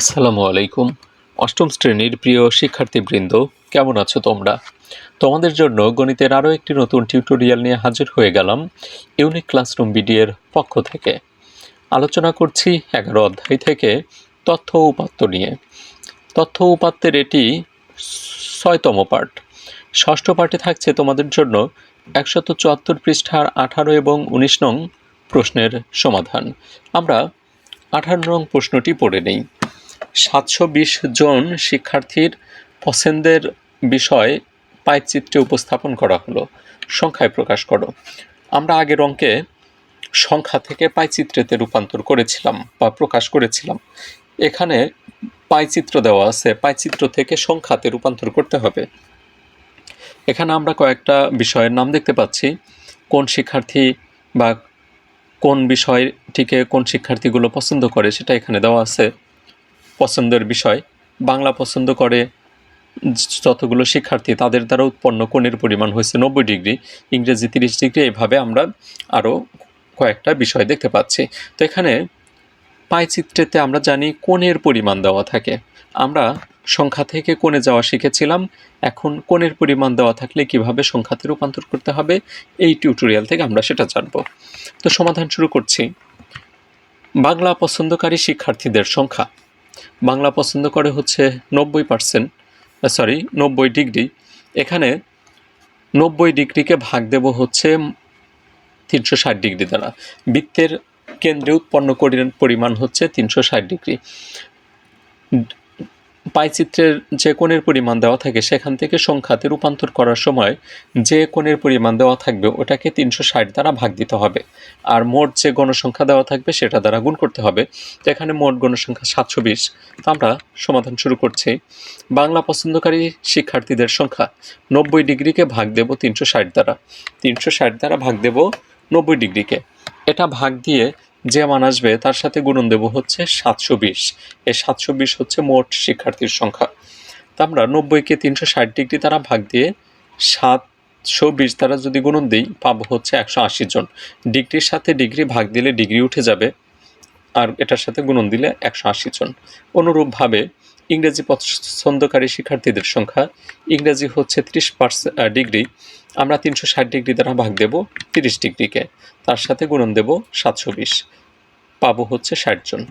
আসসালামু আলাইকুম। অষ্টম শ্রেণির প্রিয় শিক্ষার্থীবৃন্দ, কেমন আছো তোমরা? তোমাদের জন্য গণিতের আরও একটি নতুন টিউটোরিয়াল নিয়ে হাজির হয়ে গেলাম ইউনিক ক্লাসরুম বিডিএর পক্ষ থেকে। আলোচনা করছি এগারো অধ্যায় থেকে তথ্য উপাত্ত নিয়ে। তথ্য উপাত্তের এটি ছয়তম পার্ট ষষ্ঠ পার্টে থাকছে তোমাদের জন্য একশত চুয়াত্তর পৃষ্ঠার আঠারো এবং উনিশ নং প্রশ্নের সমাধান। আমরা আঠারো নং প্রশ্নটি পড়ে নেই। সাতশো বিশ জন শিক্ষার্থীর পছন্দের বিষয় পাইচিত্রে উপস্থাপন করা হলো। সংখ্যায় প্রকাশ করো। আমরা আগের অঙ্কে সংখ্যা থেকে পাইচিত্রেতে রূপান্তর করেছিলাম বা প্রকাশ করেছিলাম। এখানে পাইচিত্র দেওয়া আছে। পাইচিত্র থেকে সংখ্যাতে রূপান্তর করতে হবে। এখানে আমরা কয়েকটা বিষয়ের নাম দেখতে পাচ্ছি। কোন শিক্ষার্থী বা কোন বিষয়টিকে কোন শিক্ষার্থীগুলো পছন্দ করে সেটা এখানে দেওয়া আছে। পছন্দের বিষয়। বাংলা পছন্দ করে যতগুলো শিক্ষার্থী তাদের দ্বারা উৎপন্ন কোণের পরিমাণ হয়েছে নব্বই ডিগ্রি। ইংরেজি তিরিশ ডিগ্রি এইভাবে আমরা আরও কয়েকটা বিষয় দেখতে পাচ্ছি। তো এখানে পাইচিত্রেতে আমরা জানি কোণের পরিমাণ দেওয়া থাকে। আমরা সংখ্যা থেকে কোণে যাওয়া শিখেছিলাম। এখন কোণের পরিমাণ দেওয়া থাকলে কীভাবে সংখ্যাতে রূপান্তর করতে হবে এই টিউটোরিয়াল থেকে আমরা সেটা জানব। তো সমাধান শুরু করছি। বাংলা পছন্দকারী শিক্ষার্থীদের সংখ্যা। বাংলা পছন্দ করে হচ্ছে নব্বই পার্সেন্ট সরি নব্বই ডিগ্রি। এখানে নব্বই ডিগ্রিকে ভাগ দেব হচ্ছে তিনশো ষাট ডিগ্রি দ্বারা। বৃত্তের কেন্দ্রে উৎপন্ন পরিমাণ হচ্ছে তিনশো ষাট ডিগ্রি। পাইচিত্রের যে কোণের পরিমাণ দেওয়া থাকে, সেখান থেকে সংখ্যাতে রূপান্তর করার সময় যে কোণের পরিমাণ দেওয়া থাকবে, ওটাকে তিনশো ষাট দ্বারা ভাগ দিতে হবে। আর মোট যে গণসংখ্যা দেওয়া থাকবে, সেটা দ্বারা গুণ করতে হবে। তো এখানে মোট গণসংখ্যা সাতশো বিশ। তো আমরা সমাধান শুরু করছি। বাংলা পছন্দকারী শিক্ষার্থীদের সংখ্যা, নব্বই ডিগ্রিকে ভাগ দেব তিনশো ষাট দ্বারা। তিনশো ষাট দ্বারা ভাগ দেব নব্বই ডিগ্রিকে। এটা ভাগ দিয়ে যে মান আসবে, তার সাথে গুণন দেব হচ্ছে সাতশো বিশ। এই সাতশো বিশ হচ্ছে মোট শিক্ষার্থীর সংখ্যা। তা আমরা নব্বইকে তিনশো ষাট ডিগ্রি তারা ভাগ দিয়ে সাতশো বিশ তারা যদি গুণন দিই, পাবো হচ্ছে একশো আশি জন। ডিগ্রির সাথে ডিগ্রি ভাগ দিলে ডিগ্রি উঠে যাবে, আর এটার সাথে গুণন দিলে একশো আশি জন। অনুরূপভাবে ইংরেজি পছন্দকারী শিক্ষার্থীদের সংখ্যা, ইংরেজি হচ্ছে ত্রিশ ডিগ্রি, আমরা তিনশো ষাট ডিগ্রি দ্বারা ভাগ দেব তিরিশ ডিগ্রিকে, তার সাথে গুণন দেব সাতশো বিশ, পাবো হচ্ছে ষাট জন।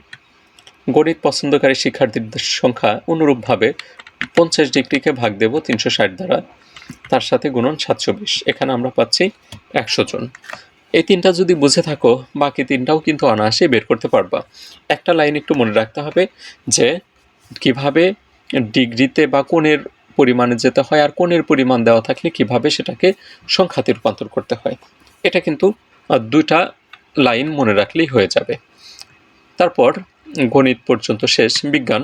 গণিত পছন্দকারী শিক্ষার্থীদের সংখ্যা অনুরূপভাবে পঞ্চাশ ডিগ্রিকে ভাগ দেব তিনশো ষাট দ্বারা, তার সাথে গুণন সাতশো বিশ, এখানে আমরা পাচ্ছি একশো জন। এই তিনটা যদি বুঝে থাকো, বাকি তিনটাও কিন্তু অনায়াসে বের করতে পারবা। একটা লাইন একটু মনে রাখতে হবে যে কীভাবে ডিগ্রিতে বা কোণের পরিমাণে যেতে হয় আর কোণের পরিমাণ দেওয়া থাকলে কীভাবে সেটাকে সংখ্যাতে রূপান্তর করতে হয়। এটা কিন্তু দুইটা লাইন মনে রাখলেই হয়ে যাবে। তারপর গণিত পর্যন্ত শেষ, বিজ্ঞান।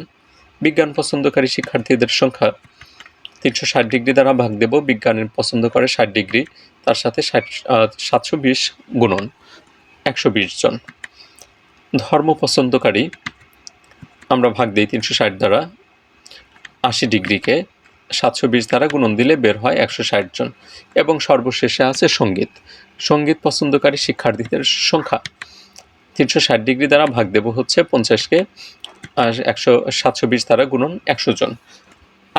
বিজ্ঞান পছন্দকারী শিক্ষার্থীদের সংখ্যা তিনশো ষাট ডিগ্রি দ্বারা ভাগ দেব, বিজ্ঞানের পছন্দ করে ষাট ডিগ্রি, তার সাথে ষাট সাতশো বিশ গুণন, একশো বিশ জন। ধর্ম পছন্দকারী আমরা ভাগ দিই তিনশো ষাট দ্বারা আশি ডিগ্রিকে। সাতশো বিশ দ্বারা গুণন দিলে বের হয় একশো ষাট জন। এবং সর্বশেষে আছে সংগীত। সংগীত পছন্দকারী শিক্ষার্থীদের সংখ্যা। তিনশো ষাট ডিগ্রি দ্বারা ভাগ দেব হচ্ছে পঞ্চাশকে, আর একশো সাতশো বিশ দ্বারা গুণন একশো জন।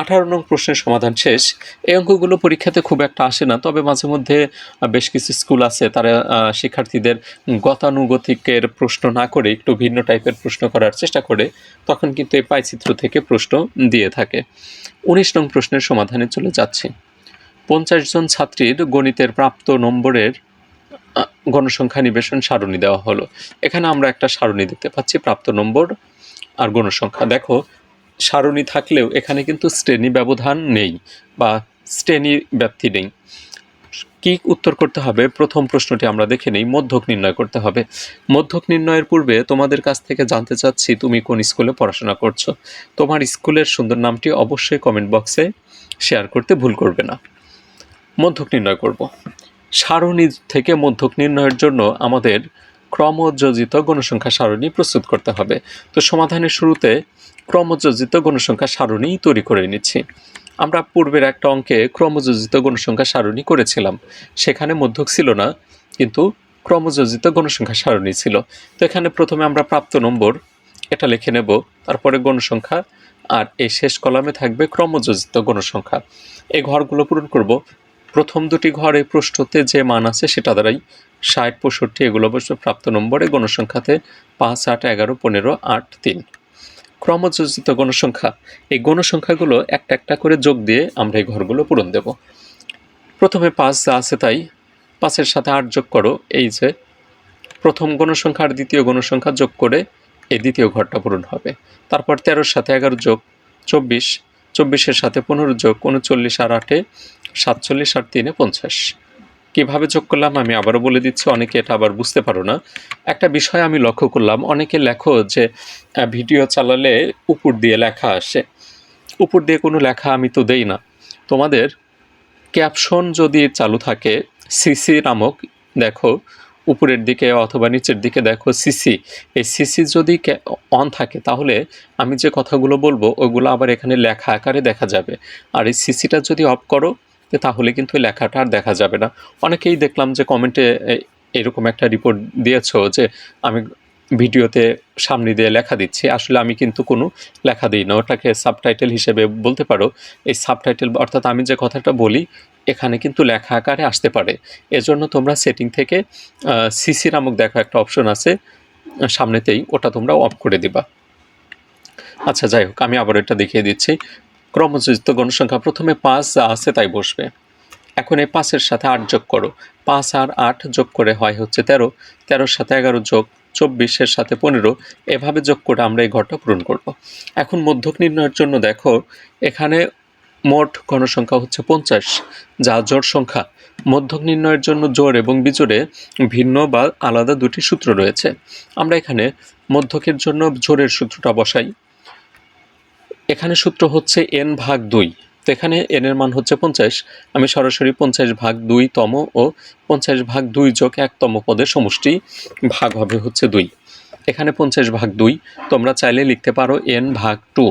আঠারো নং প্রশ্নের সমাধান শেষ। এই অঙ্কগুলো পরীক্ষাতে খুব একটা আসে না, তবে মাঝে মধ্যে বেশ কিছু স্কুল আছে তারা শিক্ষার্থীদের গতানুগতিকের প্রশ্ন না করে একটু ভিন্ন টাইপের প্রশ্ন করার চেষ্টা করে, তখন কিন্তু এই পাইচিত্র থেকে প্রশ্ন দিয়ে থাকে। উনিশ নং প্রশ্নের সমাধানে চলে যাচ্ছি। পঞ্চাশ জন ছাত্রীর গণিতের প্রাপ্ত নম্বরের গণসংখ্যা নিবেশন সারণী দেওয়া হলো। এখানে আমরা একটা সারণী দেখতে পাচ্ছি, প্রাপ্ত নম্বর আর গণসংখ্যা। দেখো সারণী থাকলেও এখানে কিন্তু শ্রেণি ব্যবধান নেই বা শ্রেণি ব্যাপ্তি নেই। কি উত্তর করতে হবে? প্রথম প্রশ্নটি আমরা দেখে নেই। মধ্যক নির্ণয় করতে হবে। মধ্যক নির্ণয়ের পূর্বে তোমাদের কাছ থেকে জানতে চাচ্ছি তুমি কোন স্কুলে পড়াশোনা করছ। তোমার স্কুলের সুন্দর নামটি অবশ্যই কমেন্ট বক্সে শেয়ার করতে ভুল করবে না। মধ্যক নির্ণয় করব। সারণী থেকে মধ্যক নির্ণয়ের জন্য আমাদের ক্রমযোজিত গণসংখ্যা সারণী প্রস্তুত করতে হবে। তো সমাধানের শুরুতে ক্রমযোজিত গণসংখ্যা সারণী তৈরি করে নিচ্ছি। আমরা পূর্বের একটা অঙ্কে ক্রমযোজিত গণসংখ্যা সারণী করেছিলাম। সেখানে মধ্যক ছিল না, কিন্তু ক্রমযোজিত গণসংখ্যা সারণী ছিল। তো এখানে প্রথমে আমরা প্রাপ্ত নম্বর, এটা লিখে নেব। তারপরে গণসংখ্যা, আর এই শেষ কলামে থাকবে ক্রমযোজিত গণসংখ্যা। এই ঘরগুলো পূরণ করব। প্রথম দুটি ঘরে প্রশ্নতে যে মান আছে সেটা দ্বারাই ষাট, পঁয়ষট্টি, এগুলো অবশ্য প্রাপ্ত নম্বরে গণসংখ্যাতে পাঁচ, আট, এগারো, পনেরো, আট, তিন। ক্রমযোজিত গণসংখ্যা, এই গণসংখ্যাগুলো একটা একটা করে যোগ দিয়ে আমরা এই ঘরগুলো পূরণ দেব। প্রথমে পাঁচ যা আছে তাই, পাঁচের সাথে আট যোগ করো, এই যে প্রথম গণসংখ্যা আর দ্বিতীয় গণসংখ্যা যোগ করে এই দ্বিতীয় ঘরটা পূরণ হবে। তারপর তেরোর সাথে এগারো যোগ, চব্বিশ, চব্বিশের সাথে পনেরো যোগ, উনচল্লিশ আর আটে সাতচল্লিশ আর তিনে পঞ্চাশ। কীভাবে যোগ করলাম আমি আবারও বলে দিচ্ছি, অনেকে এটা আবার বুঝতে পারো না। একটা বিষয় আমি লক্ষ্য করলাম, অনেকে লেখো যে ভিডিও চালালে উপর দিয়ে লেখা আসে। উপর দিয়ে কোনো লেখা আমি তো দেই না। তোমাদের ক্যাপশন যদি চালু থাকে, সিসি নামক, দেখো, উপরের দিকে অথবা নিচের দিকে দেখো সিসি। এই সিসি যদি অন থাকে, তাহলে আমি যে কথাগুলো বলব ওইগুলো আবার এখানে লেখা আকারে দেখা যাবে। আর এই সিসিটা যদি অফ করো তাহলে কিন্তু এই লেখাটা আর দেখা যাবে না। অনেকেই দেখলাম যে কমেন্টে এরকম একটা রিপোর্ট দিয়েছ যে আমি ভিডিওতে সামনে দিয়ে লেখা দিচ্ছি। আসলে আমি কিন্তু কোনো লেখা দিই না ওটাকে সাবটাইটেল হিসেবে বলতে পারো। এই সাবটাইটেল অর্থাৎ আমি যে কথাটা বলি, এখানে কিন্তু লেখা আকারে আসতে পারে। এজন্য তোমরা সেটিং থেকে সিসি নামক দেখো একটা অপশন আছে, সামনেতেই ওটা তোমরা অফ করে দিবা। আচ্ছা যাই হোক, আমি আবার এটা দেখিয়ে দিচ্ছি। ক্রমযোজিত গণসংখ্যা প্রথমে পাঁচ যা আছে, তাই বসবে। এখন এই পাঁচের সাথে আট যোগ করো। পাঁচ আর আট যোগ করে হয় হচ্ছে তেরো। তেরোর সাথে এগারো যোগ, চব্বিশের সাথে পনেরো। এভাবে যোগ করে আমরা এই ঘরটা পূরণ করব। এখন মধ্যক নির্ণয়ের জন্য দেখো, এখানে মোট গণসংখ্যা হচ্ছে পঞ্চাশ, যা জোড় সংখ্যা। মধ্যক নির্ণয়ের জন্য জোড় এবং বিজোড়ে ভিন্ন বা আলাদা দুটি সূত্র রয়েছে। আমরা এখানে মধ্যকের জন্য জোরের সূত্রটা বসাই। এখানে সূত্র হচ্ছে এন ভাগ দুই। তো এখানে এন এর মান হচ্ছে পঞ্চাশ। আমি সরাসরি পঞ্চাশ ভাগ দুই তম ও পঞ্চাশ ভাগ দুই যোগ একতম পদের সমষ্টি ভাগ হবে হচ্ছে দুই। এখানে পঞ্চাশ ভাগ দুই, তোমরা চাইলে লিখতে পারো এন ভাগ টু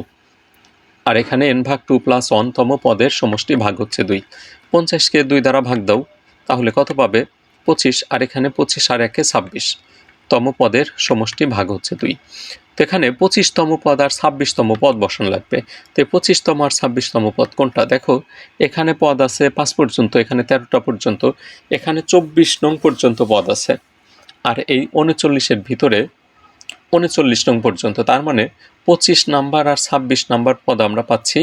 আর এখানে এন ভাগ টু প্লাস তম পদের সমষ্টি ভাগ হচ্ছে দুই। পঞ্চাশকে দুই দ্বারা ভাগ দাও, তাহলে কত পাবে? পঁচিশ। আর এখানে পঁচিশ আর একে ছাব্বিশ। তম পদের সমষ্টি ভাগ হচ্ছে দুই। তো এখানে পঁচিশতম পদ আর ছাব্বিশতম পদ বসানো লাগবে। তো পঁচিশতম আর ছাব্বিশতম পদ কোনটা? দেখো, এখানে পদ আছে পাঁচ পর্যন্ত, এখানে তেরোটা পর্যন্ত, এখানে চব্বিশ নং পর্যন্ত পদ আছে। আর এই উনচল্লিশের ভিতরে উনচল্লিশ নং পর্যন্ত, তার মানে পঁচিশ নাম্বার আর ছাব্বিশ নাম্বার পদ আমরা পাচ্ছি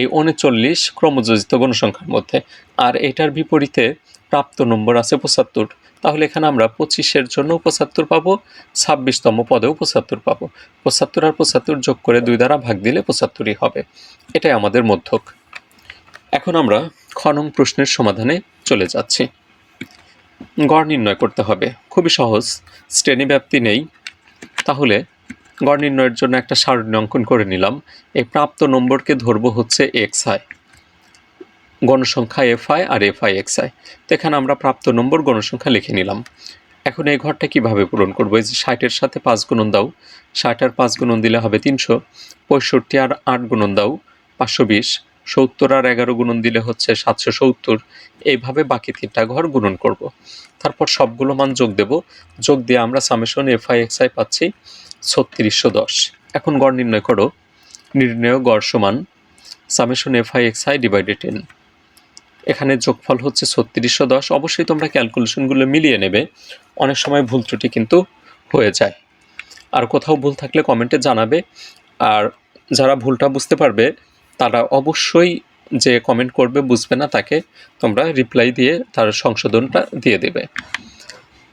এই উনচল্লিশ ক্রমযোজিত গণসংখ্যার মধ্যে। আর এটার বিপরীতে প্রাপ্ত নম্বর আছে পঁচাত্তর। তাহলে এখানে আমরা পঁচিশের জন্য পঁচাত্তর পাবো, ছাব্বিশতম পদেও পঁচাত্তর পাবো। পঁচাত্তর আর পঁচাত্তর যোগ করে দুই দ্বারা ভাগ দিলে পঁচাত্তরই হবে। এটাই আমাদের মধ্যক। এখন আমরা খনং প্রশ্নের সমাধানে চলে যাচ্ছি। গড় নির্ণয় করতে হবে। খুবই সহজ। শ্রেণি ব্যাপ্তি নেই। তাহলে গড় নির্ণয়ের জন্য একটা সারণী অঙ্কন করে নিলাম। এই প্রাপ্ত নম্বরকে ধরবো হচ্ছে এক্স আই গণসংখ্যা F I R F I X I এখানে আমরা প্রাপ্ত নম্বর গণসংখ্যা লিখে নিলাম। এখন এই ঘরটা কীভাবে পূরণ করব? এই যে ষাটের সাথে পাঁচ গুণন দাও, ষাট আর পাঁচ গুণন দিলে হবে তিনশো, পঁয়ষট্টি আর আট গুণন দাও পাঁচশো বিশ, সত্তর আর এগারো গুণন দিলে হচ্ছে সাতশো সত্তর। এইভাবে বাকি তিনটা ঘর গুণন করব। তারপর সবগুলো মান যোগ দেব। যোগ দিয়ে আমরা সামেশন এক্স আই পাচ্ছি ছত্রিশশো দশ। এখন গড় নির্ণয় করো। নির্ণয় গড় সমান summation X I divided ten এখানে যোগফল হচ্ছে ছত্রিশশো দশ। অবশ্যই তোমরা ক্যালকুলেশনগুলো মিলিয়ে নেবে। অনেক সময় ভুল ত্রুটি কিন্তু হয়ে যায়। আর কোথাও ভুল থাকলে কমেন্টে জানাবে। আর যারা ভুলটা বুঝতে পারবে, তারা অবশ্যই যে কমেন্ট করবে, বুঝবে না তাকে তোমরা রিপ্লাই দিয়ে তার সংশোধনটা দিয়ে দেবে।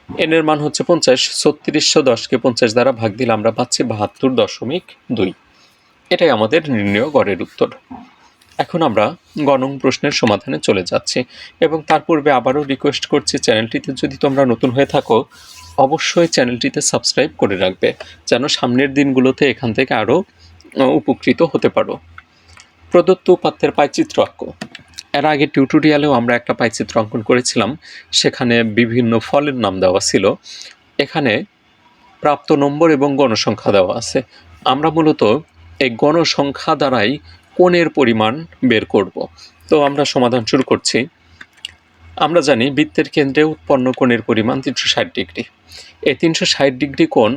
এনের মান হচ্ছে পঞ্চাশ। ছত্রিশশো দশকে পঞ্চাশ দ্বারা ভাগ দিলে আমরা পাচ্ছি বাহাত্তর দশমিক দুই। এটাই আমাদের নির্ণয় গড়ের উত্তর। এখন আমরা গণং প্রশ্নের সমাধানে চলে যাচ্ছি এবং তার পূর্বে আবারও রিকোয়েস্ট করছি চ্যানেলটিতে যদি তোমরা নতুন হয়ে থাকো, অবশ্যই চ্যানেলটিতে সাবস্ক্রাইব করে রাখবে, যেন সামনের দিনগুলোতে এখান থেকে আরও উপকৃত হতে পারো। প্রদত্ত উপাত্তের পাইচিত্র আঁকো এর আগে টিউটোরিয়ালেও আমরা একটা পাইচিত্র অঙ্কন করেছিলাম, সেখানে বিভিন্ন ফলের নাম দেওয়া ছিল। এখানে প্রাপ্ত নম্বর এবং গণসংখ্যা দেওয়া আছে। আমরা মূলত এই গণসংখ্যা দ্বারাই কোণের পরিমাণ বের করব। তো আমরা সমাধান শুরু করছি। আমরা জানি বৃত্তের কেন্দ্রে উৎপন্ন কোণের পরিমাণ তিনশো ষাট ডিগ্রি। এই তিনশো ষাট ডিগ্রি কোণ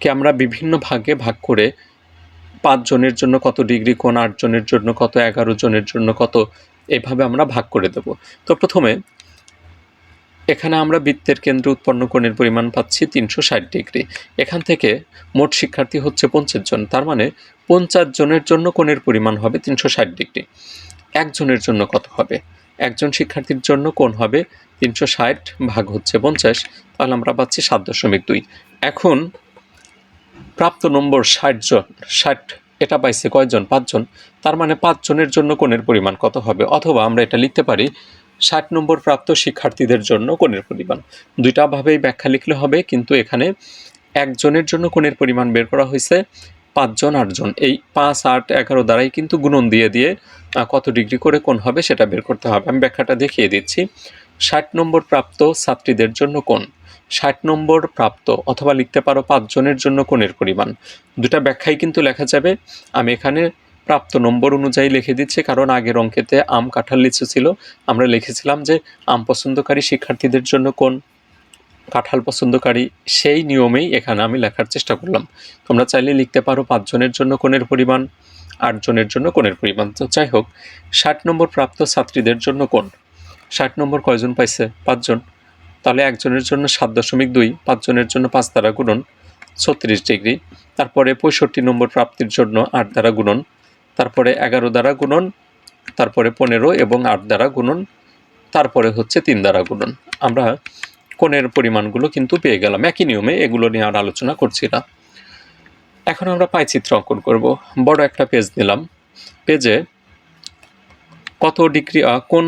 কে আমরা বিভিন্ন ভাগে ভাগ করে পাঁচ জনের জন্য কত ডিগ্রি কোণ, আট জনের জন্য কত, এগারো জনের জন্য কত, এভাবে আমরা ভাগ করে দেব। তো প্রথমে এখানে আমরা বৃত্তের কেন্দ্রে উৎপন্ন কোণের পরিমাণ পাচ্ছি তিনশো ষাট ডিগ্রি। এখান থেকে মোট শিক্ষার্থী হচ্ছে পঞ্চাশ জন, তার মানে পঞ্চাশ জনের জন্য কোণের পরিমাণ হবে তিনশো ষাট ডিগ্রি। একজনের জন্য কত হবে? একজন শিক্ষার্থীর জন্য কোণ হবে তিনশো ষাট ভাগ হচ্ছে পঞ্চাশ, তাহলে আমরা পাচ্ছি সাত দশমিক দুই। এখন প্রাপ্ত নম্বর ষাট জন, ষাট এটা পাইছে কয়জন? পাঁচজন, তার মানে পাঁচজনের জন্য কোণের পরিমাণ কত হবে? অথবা আমরা এটা লিখতে পারি ষাট নম্বর প্রাপ্ত শিক্ষার্থীদের জন্য কোণের পরিমাণ। দুইটা ভাবেই ব্যাখ্যা লিখলে হবে, কিন্তু এখানে একজনের জন্য কোণের পরিমাণ বের করা হয়েছে, পাঁচজন, আটজন। এই পাঁচ, আট, এগারো দ্বারাই কিন্তু গুণন দিয়ে দিয়ে কত ডিগ্রি করে কোণ হবে সেটা বের করতে হবে। আমি ব্যাখ্যাটা দেখিয়ে দিচ্ছি। ষাট নম্বর প্রাপ্ত ছাত্রীদের জন্য কোণ। ষাট নম্বর প্রাপ্ত, অথবা লিখতে পারো পাঁচজনের জন্য কোণের পরিমাণ। দুটা ব্যাখ্যাই কিন্তু লেখা যাবে। আমি এখানে প্রাপ্ত নম্বর অনুযায়ী লিখে দিচ্ছি, কারণ আগের অঙ্কেতে আম কাঁঠাল লিচু ছিল। আমরা লিখেছিলাম যে আম পছন্দকারী শিক্ষার্থীদের জন্য কোন কাঁঠাল পছন্দকারী সেই নিয়মেই এখানে আমি লেখার চেষ্টা করলাম। তোমরা চাইলে লিখতে পারো পাঁচজনের জন্য কোণের পরিমাণ আটজনের জন্য কোণের পরিমাণ। তো যাই হোক, ষাট নম্বর প্রাপ্ত ছাত্রীদের জন্য কোন ষাট নম্বর কয়জন পাইছে? পাঁচজন তাহলে একজনের জন্য সাত দশমিক দুই পাঁচজনের জন্য পাঁচ দ্বারা গুণন ছত্রিশ ডিগ্রি। তারপরে পঁয়ষট্টি নম্বর প্রাপ্তির জন্য আট দ্বারা গুণন তারপরে এগারো দ্বারা গুণন, তারপরে পনেরো এবং আট দ্বারা গুণন, তারপরে হচ্ছে তিন দ্বারা গুণন। আমরা কোণের পরিমাণগুলো কিন্তু পেয়ে গেলাম। একই নিয়মে এগুলো নিয়ে আর আলোচনা করছি না। এখন আমরা পাইচিত্র অঙ্কন করব। বড় একটা পেজ নিলাম। পেজে কত ডিগ্রি কোন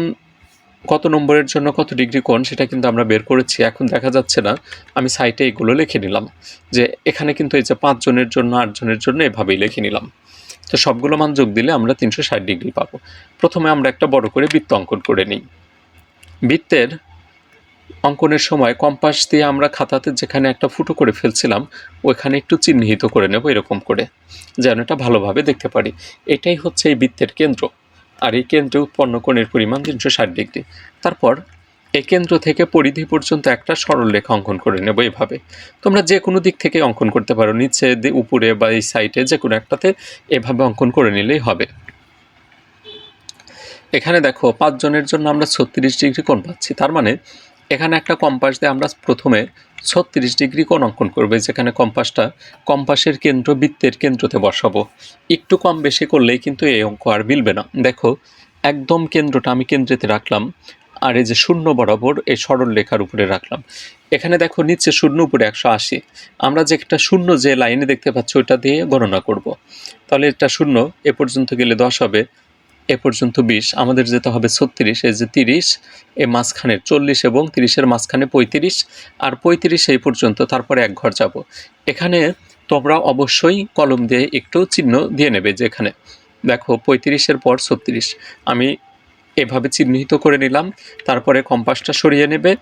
কত নম্বরের জন্য কত ডিগ্রি কোণ সেটা কিন্তু আমরা বের করেছি। এখন দেখা যাচ্ছে না। আমি সাইটে এগুলো লিখে নিলাম। যে এখানে কিন্তু এই যে পাঁচজনের জন্য আটজনের জন্য এভাবেই লিখে নিলাম। তো সবগুলো মান যোগ দিলে আমরা তিনশো ষাট ডিগ্রি পাবো। প্রথমে আমরা একটা বড় করে বৃত্ত অঙ্কন করে নিই। বৃত্তের অঙ্কনের সময় কম্পাস দিয়ে আমরা খাতাতে যেখানে একটা ফুটো করে ফেলছিলাম ওইখানে একটু চিহ্নিত করে নেব এরকম করে, যেন এটা ভালোভাবে দেখতে পারি। এটাই হচ্ছে এই বৃত্তের কেন্দ্র। আর এই কেন্দ্রে উৎপন্ন কোণের পরিমাণ তিনশো ষাট ডিগ্রি। তারপর এই কেন্দ্র থেকে পরিধি পর্যন্ত একটা সরল রেখা অঙ্কন করে নেব এভাবে। তোমরা যে কোনো দিক থেকে অঙ্কন করতে পারো, নিচে উপরে বা এই সাইডে যে কোনো একটাতে এভাবে অঙ্কন করে নিলেই হবে। এখানে দেখো পাঁচজনের জন্য আমরা ছত্রিশ ডিগ্রি কোণ পাচ্ছি। তার মানে এখানে একটা কম্পাস দিয়ে আমরা প্রথমে ছত্রিশ ডিগ্রি কোণ অঙ্কন করবে। যেখানে কম্পাসটা কম্পাসের কেন্দ্র বৃত্তের কেন্দ্রতে বসাবো। একটু কম বেশি করলেই কিন্তু এই অঙ্ক আর মিলবে না। দেখো, একদম কেন্দ্রটা আমি কেন্দ্রেতে রাখলাম। আর এই যে শূন্য বরাবর এই সরল রেখার উপরে রাখলাম। এখানে দেখো নিচে শূন্য, উপরে একশো আশি। আমরা যে একটা শূন্য যে লাইনে দেখতে পাচ্ছি, ওইটা দিয়ে গণনা করব। তাহলে এটা শূন্য, এ পর্যন্ত গেলে দশ হবে, এ পর্যন্ত বিশ, আমাদের যেতে হবে ছত্রিশ, এই যে তিরিশ, এ মাঝখানে চল্লিশ এবং তিরিশের মাঝখানে পঁয়ত্রিশ, আর পঁয়ত্রিশ এই পর্যন্ত, তারপরে এক ঘর যাব। এখানে তোমরা অবশ্যই কলম দিয়ে একটু চিহ্ন দিয়ে নেবে যে এখানে দেখো পঁয়ত্রিশের পর ছত্রিশ, আমি এভাবে চিহ্নিত করে নিলাম, তারপরে কম্পাসটা সরিয়ে নেবে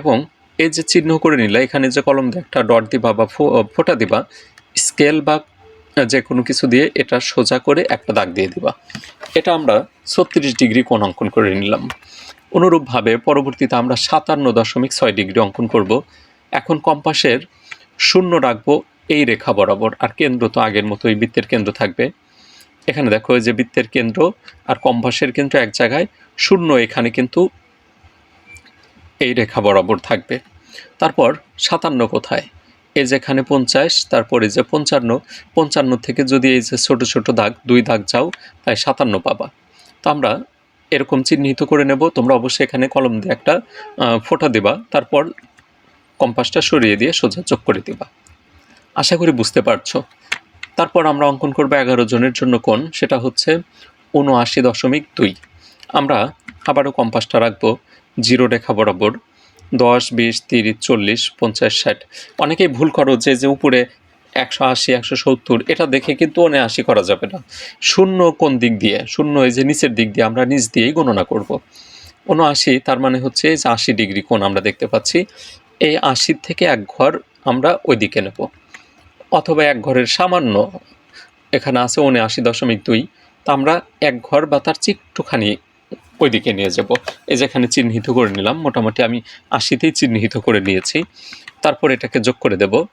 এবং এই যে চিহ্ন করে নিলা, এখানে যে কলম একটা ডট দিবা বা ফোঁটা দিবা, স্কেল বা যে কোনো কিছু দিয়ে এটা সোজা করে একটা দাগ দিয়ে দিবা। এটা আমরা ছত্রিশ ডিগ্রি কোণ অঙ্কন করে নিলাম। অনুরূপভাবে পরবর্তীতে আমরা সাতান্ন দশমিক ছয় ডিগ্রি অঙ্কন করব। এখন কম্পাসের শূন্য রাখব এই রেখা বরাবর। আর কেন্দ্র তো আগের মতো এই বৃত্তের কেন্দ্র থাকবে। এখানে দেখো যে বৃত্তের কেন্দ্র আর কম্পাসের কেন্দ্র এক জায়গায় শূন্য, এখানে কিন্তু এই রেখা বরাবর থাকবে। তারপর সাতান্ন কোথায়? এই যেখানে পঞ্চাশ, তারপরে যে পঞ্চান্ন পঞ্চান্ন থেকে যদি এই যে ছোট ছোট দাগ, দুই দাগ যাও, তাই সাতান্ন পাবা। তো আমরা এরকম চিহ্নিত করে নেব, তোমরা অবশ্যই এখানে কলম দিয়ে একটা ফোঁটা দেবা, তারপর কম্পাসটা সরিয়ে দিয়ে সোজা চোখ করে দিবা। আশা করি বুঝতে পারছ। তারপর আমরা অঙ্কন করব এগারো জনের জন্য কোন সেটা হচ্ছে উনআশি দশমিক দুই। আমরা আবারও কম্পাসটা রাখব, জিরো রেখা বরাবর, দশ, বিশ, তিরিশ, চল্লিশ, পঞ্চাশ, ষাট। অনেকেই ভুল করো যে যে উপরে একশো আশি, একশো সত্তর, এটা দেখে কিন্তু আশি করা যাবে না। শূন্য কোন দিক দিয়ে? শূন্য এই যে নিচের দিক দিয়ে আমরা নিচ দিয়েই গণনা করব। উনআশি, তার মানে হচ্ছে যে আশি ডিগ্রি কোণ আমরা দেখতে পাচ্ছি, এই আশির থেকে এক ঘর আমরা ওই দিকে নেব। অথবা এক ঘরের সামান্য, এখানে আছে উনআশি দশমিক দুই, তা আমরা এক ঘর বা তার চেয়ে একটুখানি ওইদিকে নিয়ে যাব। এই যেখানে চিহ্নিত করে নিলাম, মোটামুটি আমি আশিতেই চিহ্নিত করে নিয়েছি। তারপর এটাকে যোগ করে দেব।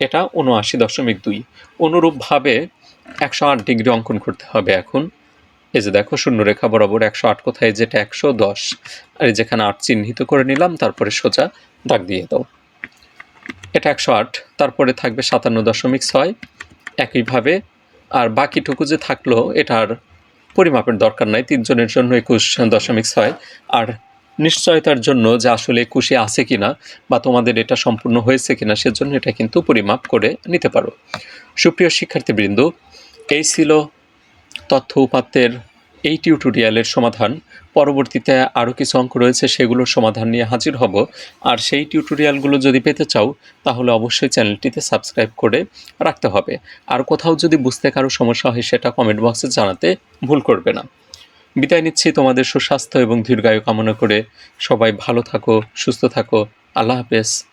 এটা উনআশি দশমিক দুই। অনুরূপভাবে একশো আট ডিগ্রি অঙ্কন করতে হবে এখন। এই যে দেখো শূন্যরেখা বরাবর একশো আট কোথায়? যেটা একশো দশ। আর যেখানে আট চিহ্নিত করে নিলাম, তারপরে সোজা দাগ দিয়ে দাও। এটা একশো আট, তারপরে থাকবে সাতান্ন দশমিক ছয়, একইভাবে। আর বাকিটুকু যে থাকল, এটার পরিমাপের দরকার নাই, তিনজনের জন্য একুশ দশমিক ছয়। আর নিশ্চয়তার জন্য যে আসলে একুশে আছে কি না বা তোমাদের এটা সম্পূর্ণ হয়েছে কি না সেজন্য এটা কিন্তু পরিমাপ করে নিতে পারো। সুপ্রিয় শিক্ষার্থীবৃন্দ, এই ছিল তথ্য উপাত্তের এই টিউটোরিয়ালের সমাধান। পরবর্তীতে আরও কিছু অঙ্ক রয়েছে, সেগুলোর সমাধান নিয়ে হাজির হব। আর সেই টিউটোরিয়ালগুলো যদি পেতে চাও, তাহলে অবশ্যই চ্যানেলটিতে সাবস্ক্রাইব করে রাখতে হবে। আর কোথাও যদি বুঝতে কারও সমস্যা হয়, সেটা কমেন্ট বক্সে জানাতে ভুল করবে না। বিদায় নিচ্ছি তোমাদের সুস্বাস্থ্য এবং দীর্ঘায়ু কামনা করে। সবাই ভালো থাকো, সুস্থ থাকো। আল্লাহ হাফেজ।